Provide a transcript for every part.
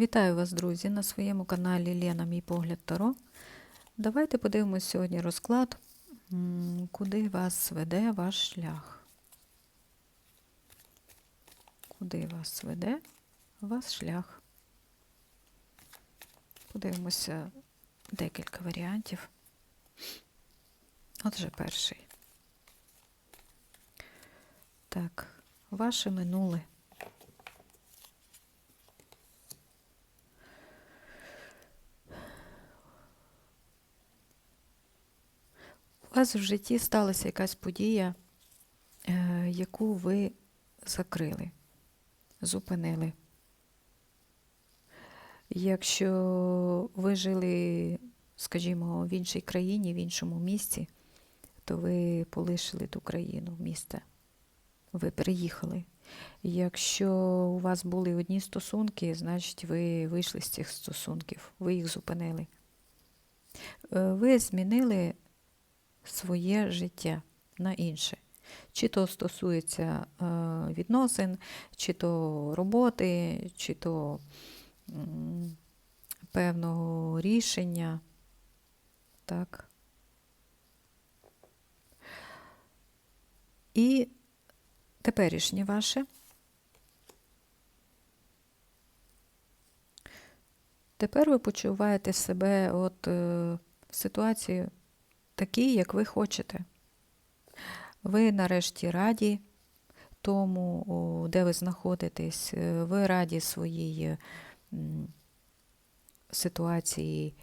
Вітаю вас, друзі, на своєму каналі Лена Мій погляд Таро. Давайте подивимось сьогодні розклад, куди вас веде ваш шлях. Куди вас веде ваш шлях? Подивимося декілька варіантів. Отже, перший. Так, ваше минуле. У вас в житті сталася якась подія, е, яку ви закрили, зупинили. Якщо ви жили, скажімо, в іншій країні, в іншому місці, то ви полишили ту країну, місце. Ви переїхали. Якщо у вас були одні стосунки, значить ви вийшли з цих стосунків, ви їх зупинили. Е, Ви змінили своє життя на інше. Чи то стосується е, відносин, чи то роботи, чи то певного рішення. Так. І теперішнє ваше. Тепер ви почуваєте себе от, е, в ситуації такій, як ви хочете. Ви нарешті раді тому, де ви знаходитесь, е, ви раді своїй ситуації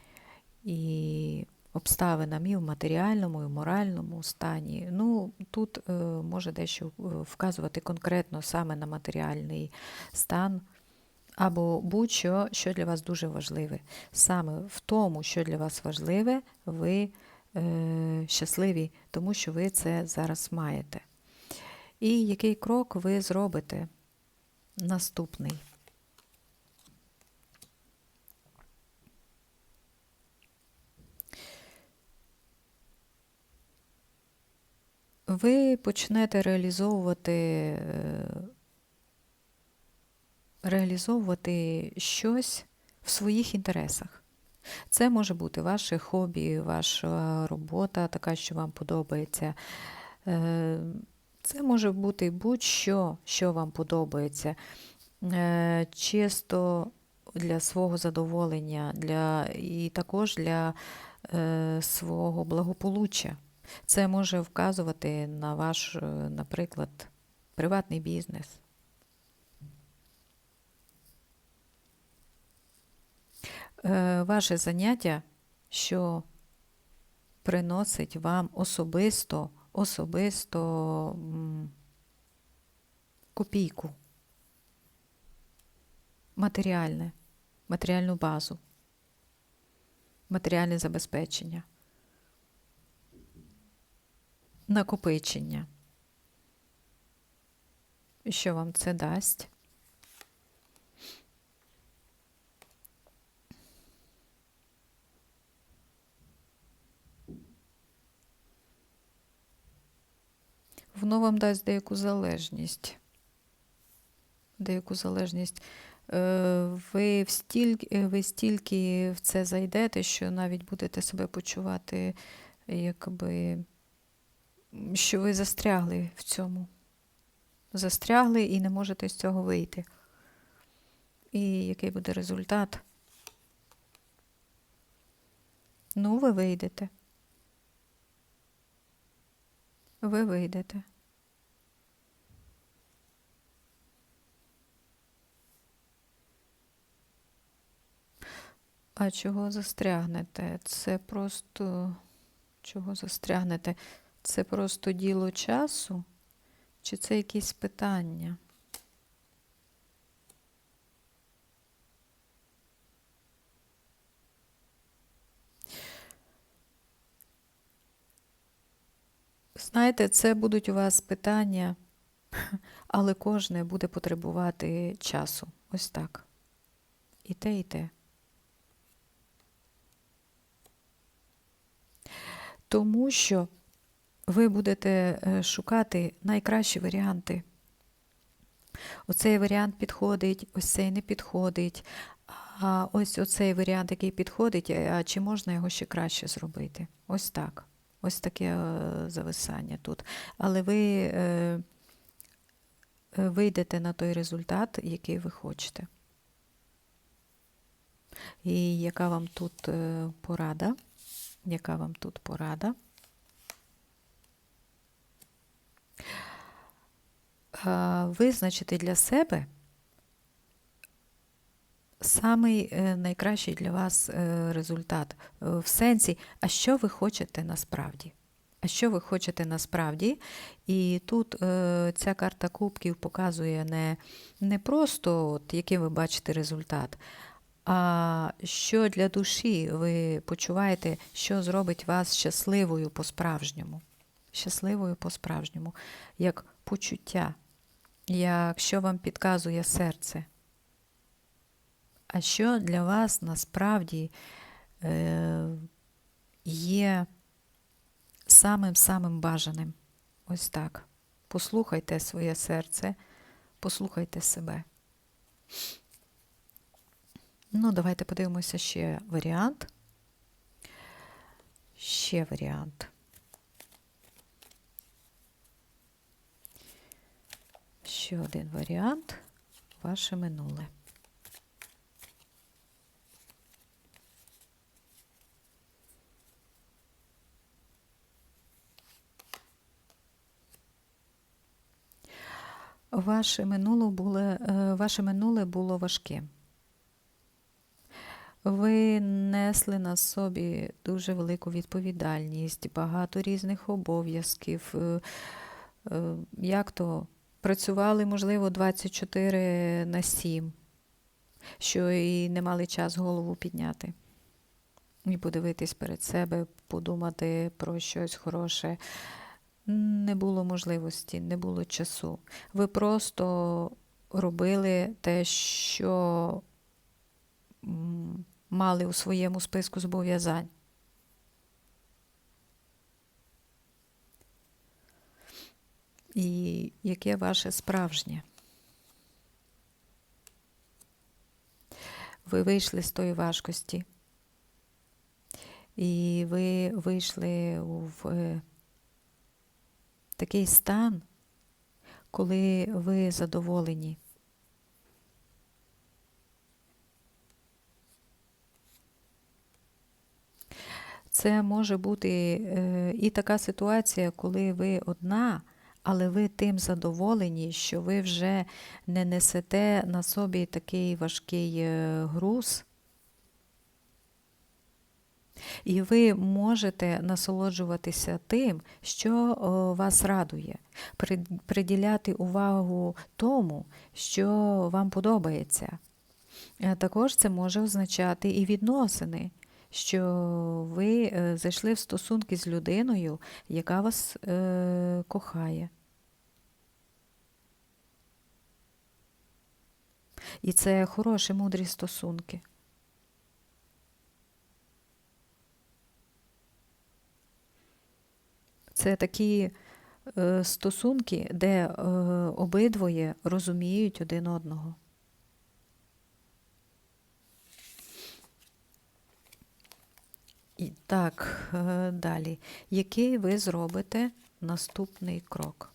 і обставинам і в матеріальному, і в моральному стані. Ну, тут е, може дещо е, вказувати конкретно саме на матеріальний стан. Або будь-що, що для вас дуже важливе. Саме в тому, що для вас важливе, ви щасливі, тому що ви це зараз маєте. І який крок ви зробите наступний? Ви почнете реалізовувати, е, реалізовувати щось в своїх інтересах. Це може бути ваше хобі, ваша робота, така, що вам подобається. Е, Це може бути будь-що, що вам подобається. Е, Чисто для свого задоволення, для, і також для е, свого благополуччя. Це може вказувати на ваш, наприклад, приватний бізнес. Ваше заняття, що приносить вам особисто, особисто копійку, матеріальне, матеріальну базу, матеріальне забезпечення, накопичення. Що вам це дасть? Воно вам дасть деяку залежність. Деяку залежність. Е, Ви, стільки, ви стільки в це зайдете, що навіть будете себе почувати, якби, що ви застрягли в цьому. Застрягли і не можете з цього вийти. І який буде результат? Ну, ви вийдете. Ви вийдете. А чого застрягнете? Це просто чого застрягнете? Це просто діло часу? Чи це якісь питання? Знаєте, це будуть у вас питання, але кожне буде потребувати часу. Ось так. І те, і те. Тому що ви будете е, шукати найкращі варіанти. Оцей варіант підходить, ось цей не підходить. А ось оцей варіант, який підходить, а чи можна його ще краще зробити? Ось так. Ось таке е, зависання тут. Але ви е, е, вийдете на той результат, який ви хочете. І яка вам тут порада? Яка вам тут порада? Визначити для себе самий е, найкращий для вас е, результат е, в сенсі, а що ви хочете насправді? А що ви хочете насправді? І тут ця карта кубків показує не, не просто, от, який ви бачите результат, а що для душі ви почуваєте, що зробить вас щасливою по-справжньому. Щасливою по-справжньому, як почуття, як що вам підказує серце. А що для вас насправді е, є самим-самим бажаним? Ось так. Послухайте своє серце, послухайте себе. Ну, давайте подивимося ще варіант. Ще варіант. Ще один варіант. Ваше минуле. Ваше минуле було, е, ваше минуле було важким. Ви несли на собі дуже велику відповідальність, багато різних обов'язків. Е, е, Як то працювали, можливо, 24 на 7, що і не мали час голову підняти. І подивитись перед себе, подумати про щось хороше. Не було можливості, не було часу. Ви просто робили те, що мали у своєму списку зобов'язань. І яке ваше справжнє? Ви вийшли з тої важкості. І ви вийшли в е, такий стан, коли ви задоволені. Це може бути е, і така ситуація, коли ви одна, але ви тим задоволені, що ви вже не несете на собі такий важкий е, груз. І ви можете насолоджуватися тим, що вас радує, приділяти увагу тому, що вам подобається. Е, Також це може означати і відносини, що ви е, зайшли в стосунки з людиною, яка вас е, кохає. І це хороші, мудрі стосунки. Це такі е, стосунки, де е, обидвоє розуміють один одного. І так, е, далі. Який ви зробите наступний крок?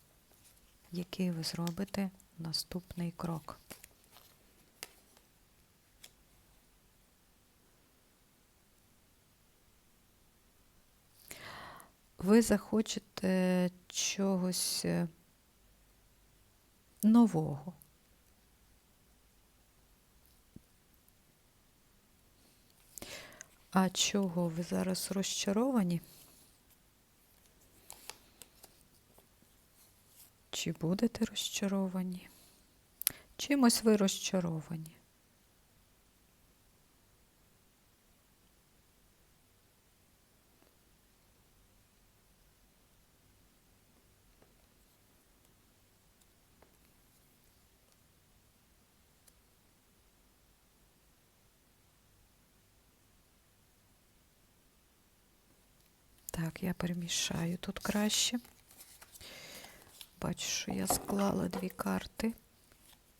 Який ви зробите наступний крок? Ви захочете чогось е, нового. А чого ви зараз розчаровані? Чи будете розчаровані? Чимось ви розчаровані? Я перемішаю тут краще. Бачу, що я склала дві карти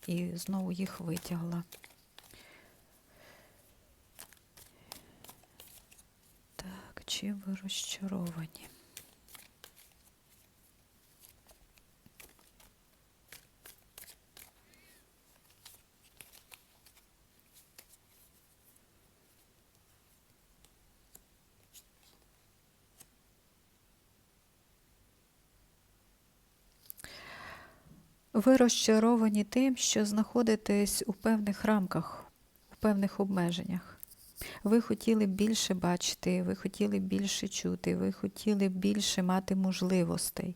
і знову їх витягла. Так, чи ви розчаровані? Ви розчаровані тим, що знаходитесь у певних рамках, у певних обмеженнях. Ви хотіли більше бачити, ви хотіли більше чути, ви хотіли більше мати можливостей.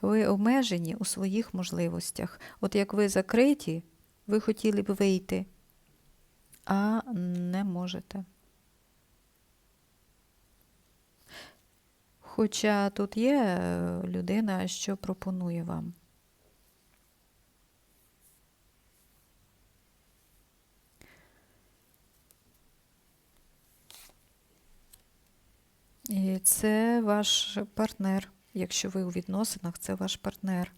Ви обмежені у своїх можливостях. От як ви закриті, ви хотіли б вийти, а не можете. Хоча тут є е, людина, що пропонує вам. І це ваш партнер. Якщо ви у відносинах, це ваш партнер.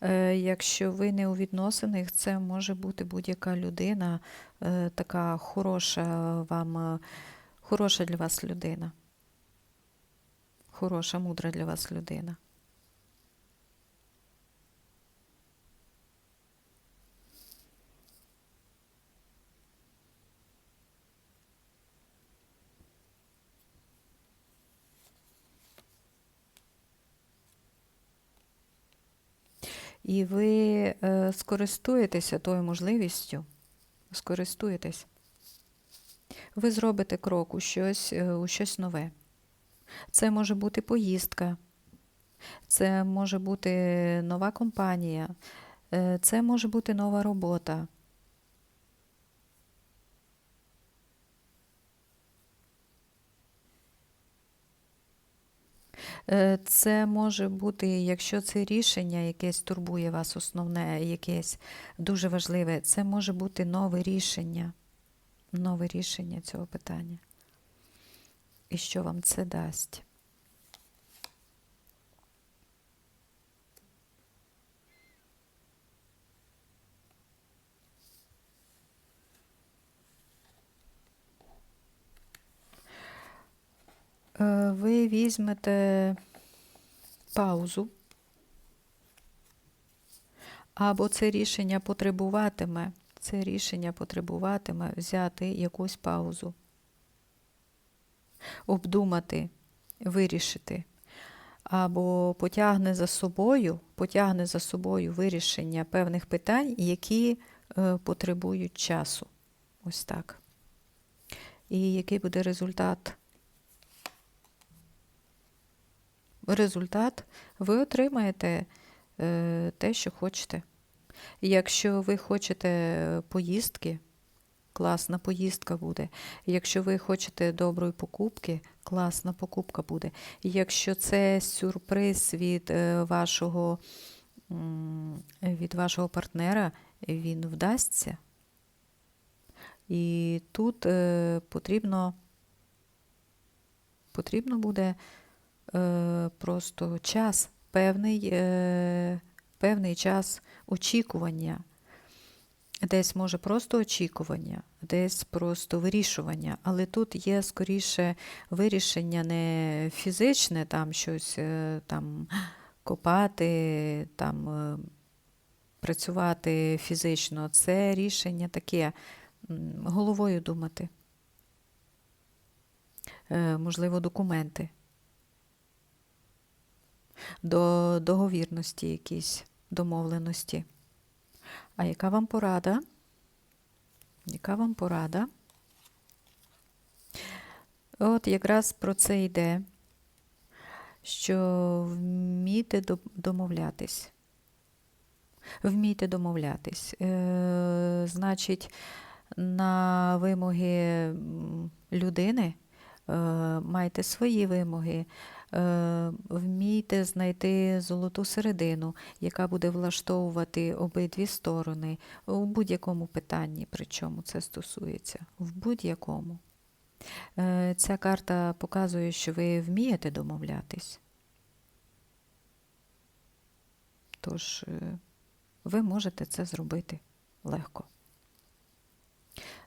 Е, Якщо ви не у відносинах, це може бути будь-яка людина, е, така хороша вам, е, хороша для вас людина. Хороша, мудра для вас людина. І ви е, скористуєтеся тою можливістю, скористуєтесь. Ви зробите крок у щось, е, у щось нове. Це може бути поїздка, це може бути нова компанія, е, це може бути нова робота. Це може бути, якщо це рішення якесь турбує вас, основне, якесь дуже важливе, це може бути нове рішення, нове рішення цього питання. І що вам це дасть? Ви візьмете паузу, або це рішення потребуватиме, це рішення потребуватиме взяти якусь паузу, обдумати, вирішити, або потягне за собою, потягне за собою вирішення певних питань, які е, потребують часу. Ось так. І який буде результат? Результат, ви отримаєте е, те, що хочете. Якщо ви хочете поїздки, класна поїздка буде. Якщо ви хочете доброї покупки, класна покупка буде. Якщо це сюрприз від е, вашого, від вашого партнера, він вдасться. І тут е, потрібно, потрібно буде просто час, певний, е, певний час очікування. Десь може просто очікування, десь просто вирішування, але тут є скоріше вирішення не фізичне, там щось е, там копати, там е, працювати фізично. Це рішення таке головою думати. Е, можливо, документи до договірності якісь домовленості. А яка вам порада? Яка вам порада? От якраз про це йде, що вмійте домовлятись. Вмійте домовлятись. Е, Значить, на вимоги людини е, майте свої вимоги. Е, вмійте знайти золоту середину, яка буде влаштовувати обидві сторони у будь-якому питанні, причому це стосується. В будь-якому. Е, ця карта показує, що ви вмієте домовлятись. Тож е, ви можете це зробити легко.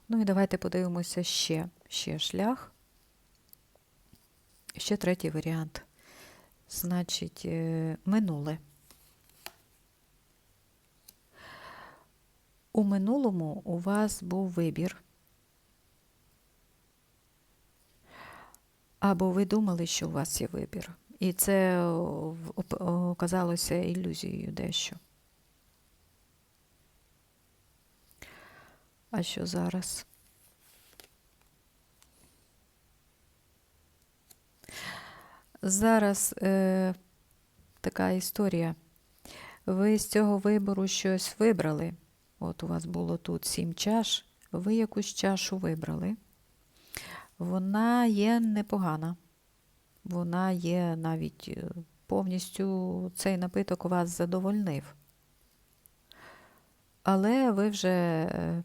Ну і давайте подивимося ще, ще шлях. Ще третій варіант. Значить, е, минуле. У минулому у вас був вибір. Або ви думали, що у вас є вибір. І це в- оп- оказалося ілюзією дещо. А що зараз? Зараз е, така історія. Ви з цього вибору щось вибрали. От у вас було тут сім чаш, ви якусь чашу вибрали. Вона є непогана. Вона є навіть е, повністю цей напиток вас задовольнив. Але ви вже е,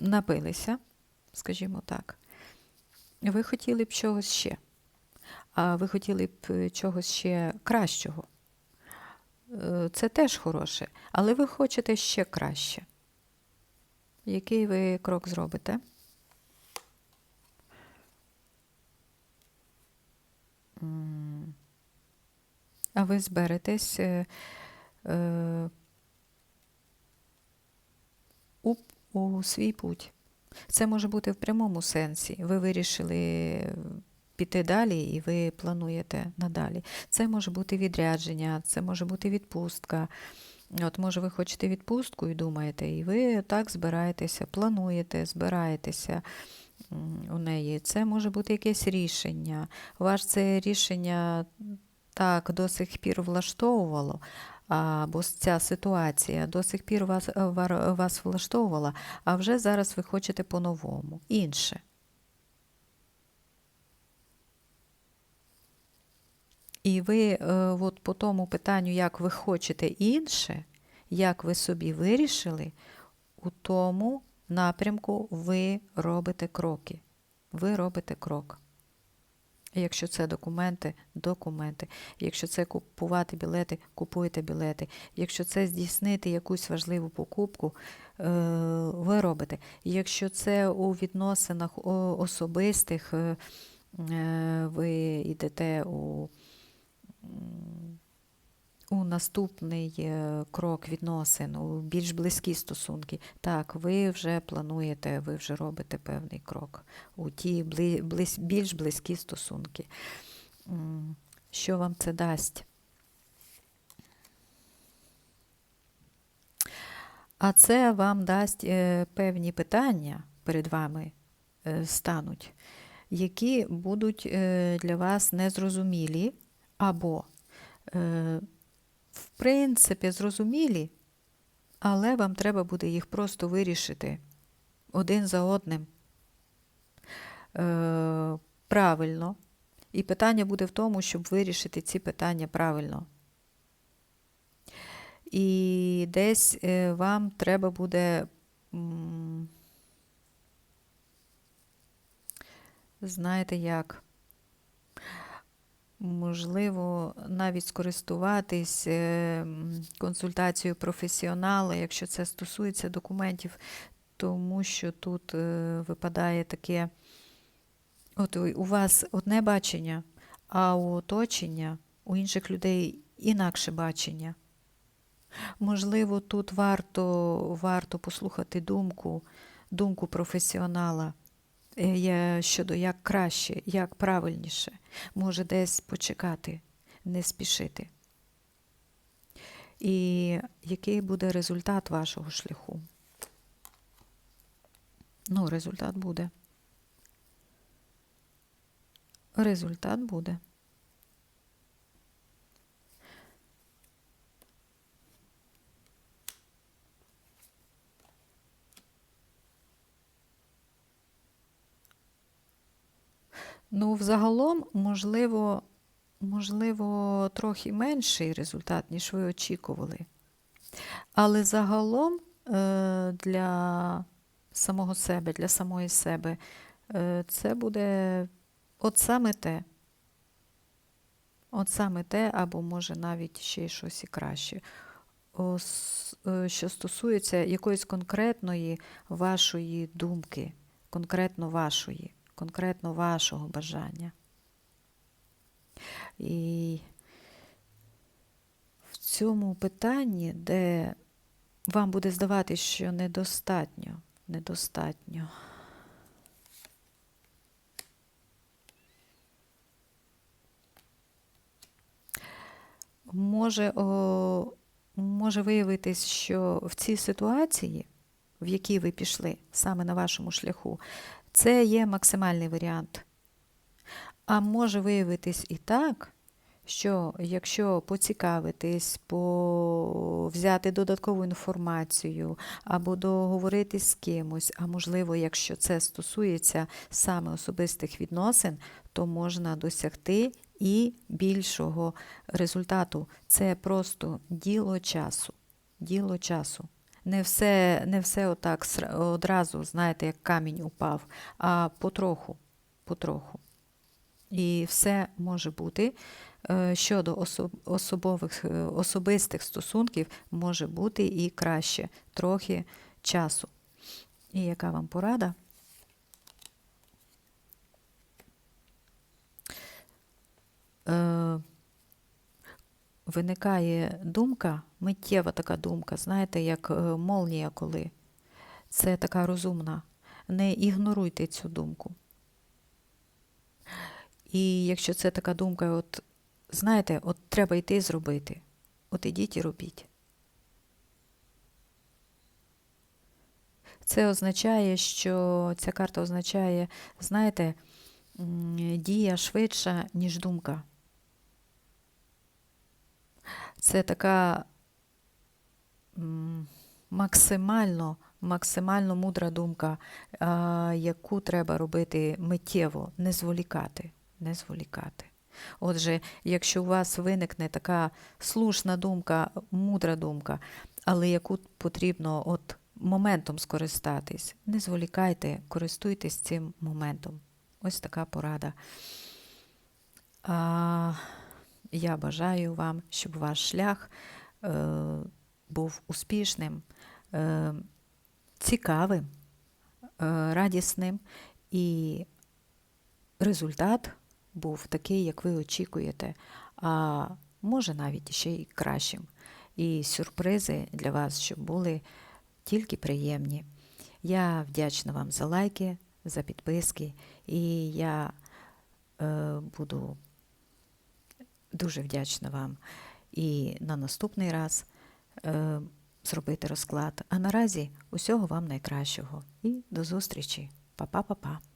напилися, скажімо так. Ви хотіли б чогось ще. А ви хотіли б е, чогось ще кращого. Е, Це теж хороше, але ви хочете ще краще. Який ви крок зробите? А ви зберетесь е, е, у, у свій путь. Це може бути в прямому сенсі. Ви вирішили піти далі і ви плануєте надалі. Це може бути відрядження, це може бути відпустка. От, може, ви хочете відпустку і думаєте, і ви так збираєтеся, плануєте, збираєтеся у неї. Це може бути якесь рішення. Ваш це рішення так до сих пір влаштовувало, або ця ситуація до сих пір вас, вас влаштовувала, а вже зараз ви хочете по-новому, інше. І ви е, от по тому питанню, як ви хочете інше, як ви собі вирішили, у тому напрямку ви робите кроки. Ви робите крок. Якщо це документи, документи. Якщо це купувати білети, купуєте білети. Якщо це здійснити якусь важливу покупку, е, ви робите. Якщо це у відносинах особистих, е, ви йдете у, у наступний е, крок відносин, у більш близькі стосунки. Так, ви вже плануєте, ви вже робите певний крок у ті більш близькі стосунки. Що вам це дасть? А це вам дасть е, певні питання перед вами е, стануть, які будуть для вас незрозумілі, або, е, в принципі, зрозумілі, але вам треба буде їх просто вирішити один за одним е, правильно. І питання буде в тому, щоб вирішити ці питання правильно. І десь е, вам треба буде, знаєте як, можливо, навіть скористуватись е, консультацією професіонала, якщо це стосується документів, тому що тут е, випадає таке. От у вас одне бачення, а у оточення, у інших людей інакше бачення. Можливо, тут варто, варто послухати думку, думку професіонала щодо як краще, як правильніше. Може десь почекати, не спішити. І який буде результат вашого шляху? Ну, результат буде. Результат буде. Ну, взагалом, можливо, можливо, трохи менший результат, ніж ви очікували. Але загалом е, для самого себе, для самої себе, е, це буде от саме те. От саме те, або може навіть ще й щось і краще. Е, що стосується якоїсь конкретної вашої думки, конкретно вашої, конкретно вашого бажання. І в цьому питанні, де вам буде здаватись, що недостатньо, недостатньо. Може, о, може виявитись, що в цій ситуації, в якій ви пішли саме на вашому шляху, це є максимальний варіант. А може виявитись і так, що якщо поцікавитись, по... взяти додаткову інформацію або договоритись з кимось, а можливо, якщо це стосується саме особистих відносин, то можна досягти і більшого результату. Це просто діло часу. Діло часу. Не все, не все отак одразу, знаєте, як камінь упав, а потроху, потроху. І все може бути е, щодо особових, е, особистих стосунків може бути і краще трохи часу. І яка вам порада? Е, виникає думка, миттєва така думка, знаєте, як е, молнія коли. Це така розумна. Не ігноруйте цю думку. І якщо це така думка, от знаєте, от треба йти зробити. От ідіть і робіть. Це означає, що ця карта означає, знаєте, дія швидша, ніж думка. Це така максимально, максимально мудра думка, яку треба робити миттєво, не зволікати. Не зволікати. Отже, якщо у вас виникне така слушна думка, мудра думка, але яку потрібно от моментом скористатись, не зволікайте, користуйтесь цим моментом. Ось така порада. А, я бажаю вам, щоб ваш шлях е, був успішним, е, цікавим, е, радісним і результат був такий, як ви очікуєте, а може навіть ще й кращим. І сюрпризи для вас, щоб були тільки приємні. Я вдячна вам за лайки, за підписки, і я е, буду дуже вдячна вам і на наступний раз е, зробити розклад. А наразі усього вам найкращого і до зустрічі. Па-па-па-па.